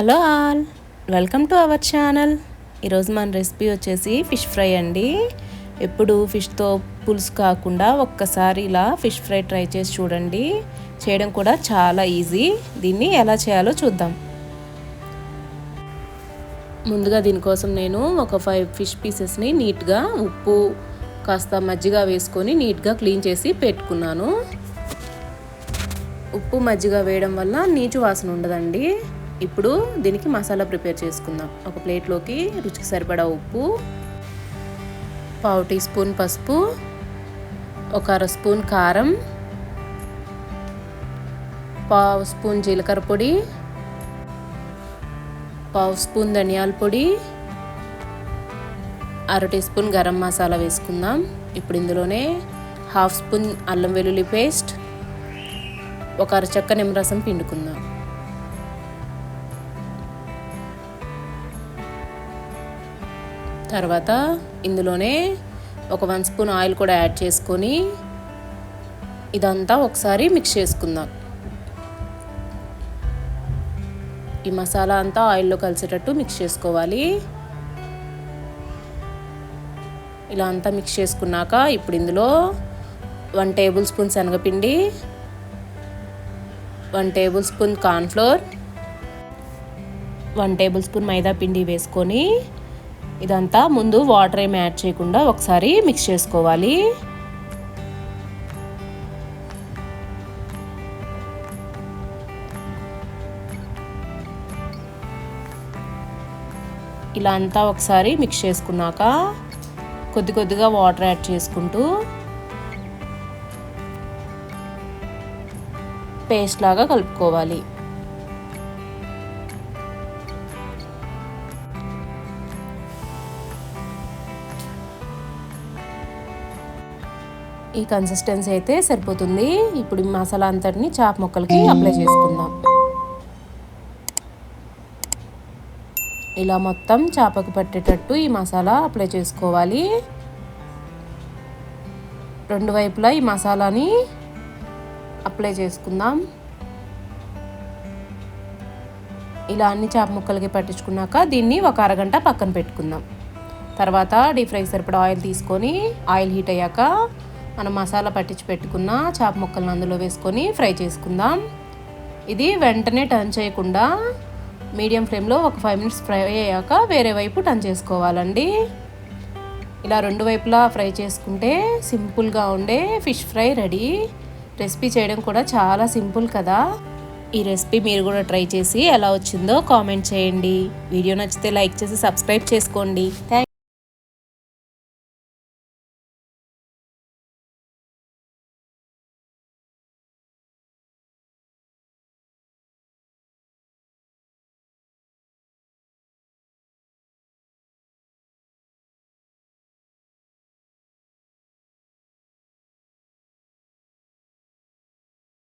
Hello all. Welcome to our channel ఈరోజు మన recipe వచ్చేసి ఫిష్ ఫ్రై అండి. ఎప్పుడు ఫిష్తో పులుసు కాకుండా ఒక్కసారి ఇలా ఫిష్ ఫ్రై ట్రై చేసి చూడండి. చేయడం కూడా చాలా ఈజీ. దీన్ని ఎలా చేయాలో చూద్దాం. ముందుగా దీనికోసం నేను ఒక ఫైవ్ ఫిష్ పీసెస్ని నీట్గా ఉప్పు కాస్త మజ్జిగ వేసుకొని నీట్గా క్లీన్ చేసి పెట్టుకున్నాను. ఉప్పు మజ్జిగ వేయడం వల్ల నీచు వాసన ఉండదండి. ఇప్పుడు దీనికి మసాలా ప్రిపేర్ చేసుకుందాం. ఒక ప్లేట్లోకి రుచికి సరిపడా ఉప్పు పావు టీ స్పూన్ పసుపు ఒక అర స్పూన్ కారం పావు స్పూన్ జీలకర్ర పొడి పావు స్పూన్ ధనియాల పొడి అర టీ స్పూన్ గరం మసాలా వేసుకుందాం. ఇప్పుడు ఇందులోనే హాఫ్ స్పూన్ అల్లం వెల్లుల్లి పేస్ట్ ఒక అరచక్క నిమ్మరసం పిండుకుందాం. తర్వాత ఇందులోనే ఒక వన్ స్పూన్ ఆయిల్ కూడా యాడ్ చేసుకొని ఇదంతా ఒకసారి మిక్స్ చేసుకుందాం. ఈ మసాలా అంతా ఆయిల్లో కలిసేటట్టు మిక్స్ చేసుకోవాలి. ఇలా అంతా మిక్స్ చేసుకున్నాక ఇప్పుడు ఇందులో వన్ టేబుల్ స్పూన్ శనగపిండి one table spoon cornflour one table spoon మైదా పిండి వేసుకొని ఇదంతా ముందు వాటర్ ఏమి యాడ్ చేయకుండా ఒకసారి మిక్స్ చేసుకోవాలి. ఇలా అంతా ఒకసారి మిక్స్ చేసుకున్నాక కొద్ది కొద్దిగా వాటర్ యాడ్ చేసుకుంటూ పేస్ట్ లాగా కలుపుకోవాలి. ఈ కన్సిస్టెన్సీ అయితే సరిపోతుంది. ఇప్పుడు మసాలా అంతటిని చాప ముక్కలకి అప్లై చేసుకుందాం. ఇలా మొత్తం చేపకు పట్టేటట్టు ఈ మసాలా అప్లై చేసుకోవాలి. రెండు వైపులా ఈ మసాలాని అప్లై చేసుకుందాం. ఇలా అన్ని చేప ముక్కలకి పట్టించుకున్నాక దీన్ని ఒక అరగంట పక్కన పెట్టుకుందాం. తర్వాత డీప్ ఫ్రై సరిపడా ఆయిల్ తీసుకొని ఆయిల్ హీట్ అయ్యాక మనం మసాలా పట్టించి పెట్టుకున్న చేప ముక్కలను అందులో వేసుకొని ఫ్రై చేసుకుందాం. ఇది వెంటనే టర్న్ చేయకుండా మీడియం ఫ్లేమ్లో ఒక ఫైవ్ మినిట్స్ ఫ్రై అయ్యాక వేరే వైపు టర్న్ చేసుకోవాలండి. ఇలా రెండు వైపులా ఫ్రై చేసుకుంటే సింపుల్గా ఉండే ఫిష్ ఫ్రై రెడీ. రెసిపీ చేయడం కూడా చాలా సింపుల్ కదా. ఈ రెసిపీ మీరు కూడా ట్రై చేసి ఎలా వచ్చిందో కామెంట్ చేయండి. వీడియో నచ్చితే లైక్ చేసి సబ్స్క్రైబ్ చేసుకోండి. థ్యాంక్